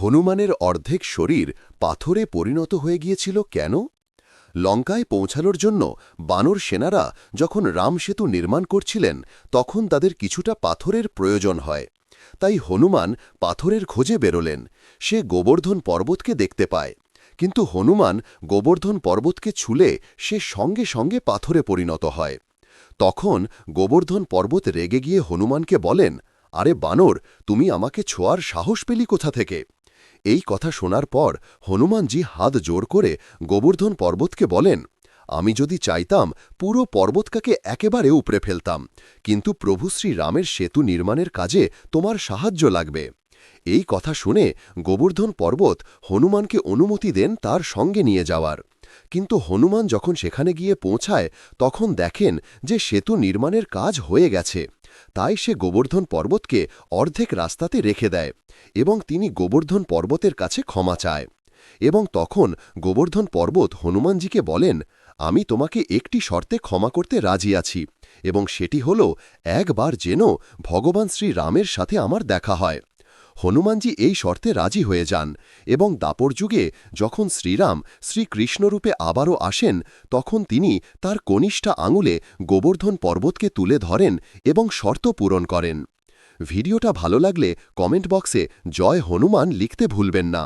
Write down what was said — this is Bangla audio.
হনুমানের অর্ধেক শরীর পাথরে পরিণত হয়ে গিয়েছিল কেন? লঙ্কায় পৌঁছানোর জন্য বানর সেনারা যখন রাম সেতু নির্মাণ করছিলেন, তখন তাদের কিছুটা পাথরের প্রয়োজন হয়। তাই হনুমান পাথরের খোঁজে বেরোলেন। সে গোবর্ধন পর্বতকে দেখতে পায়। কিন্তু হনুমান গোবর্ধন পর্বতকে ছুলে সে সঙ্গে সঙ্গে পাথরে পরিণত হয়। তখন গোবর্ধন পর্বত রেগে গিয়ে হনুমানকে বলেন, আরে বানর, তুমি আমাকে ছোঁয়ার সাহস পেলি কোথা থেকে? এই কথা শোনার পর হনুমানজি হাত জোর করে গোবর্ধন পর্বতকে বলেন, আমি যদি চাইতাম, পুরো পর্বতকাকে একেবারে উপড়ে ফেলতাম, কিন্তু প্রভু শ্রী রামের সেতু নির্মাণের কাজে তোমার সাহায্য লাগবে। এই কথা শুনে গোবর্ধন পর্বত হনুমানকে অনুমতি দেন তার সঙ্গে নিয়ে যাওয়ার। কিন্তু হনুমান যখন সেখানে গিয়ে পৌঁছায়, তখন দেখেন যে সেতু নির্মাণের কাজ হয়ে গেছে। তাই সে গোবর্ধন পর্বতকে অর্ধেক রাস্তাতে রেখে দেয় এবং তিনি গোবর্ধন পর্বতের কাছে ক্ষমা চায়। এবং তখন গোবর্ধন পর্বত হনুমানজিকে বলেন, আমি তোমাকে একটি শর্তে ক্ষমা করতে রাজি আছি এবং সেটি হল, একবার যেন ভগবান শ্রী রামের সাথে আমার দেখা হয়। হনুমানজি এই শর্তে রাজি হয়ে যান এবং দাপর যুগে যখন শ্রীরাম শ্রীকৃষ্ণরূপে আবারও আসেন, তখন তিনি তার কনিষ্ঠা আঙুলে গোবর্ধন পর্বতকে তুলে ধরেন এবং শর্ত পূরণ করেন। ভিডিওটা ভালো লাগলে কমেন্ট বক্সে জয় হনুমান লিখতে ভুলবেন না।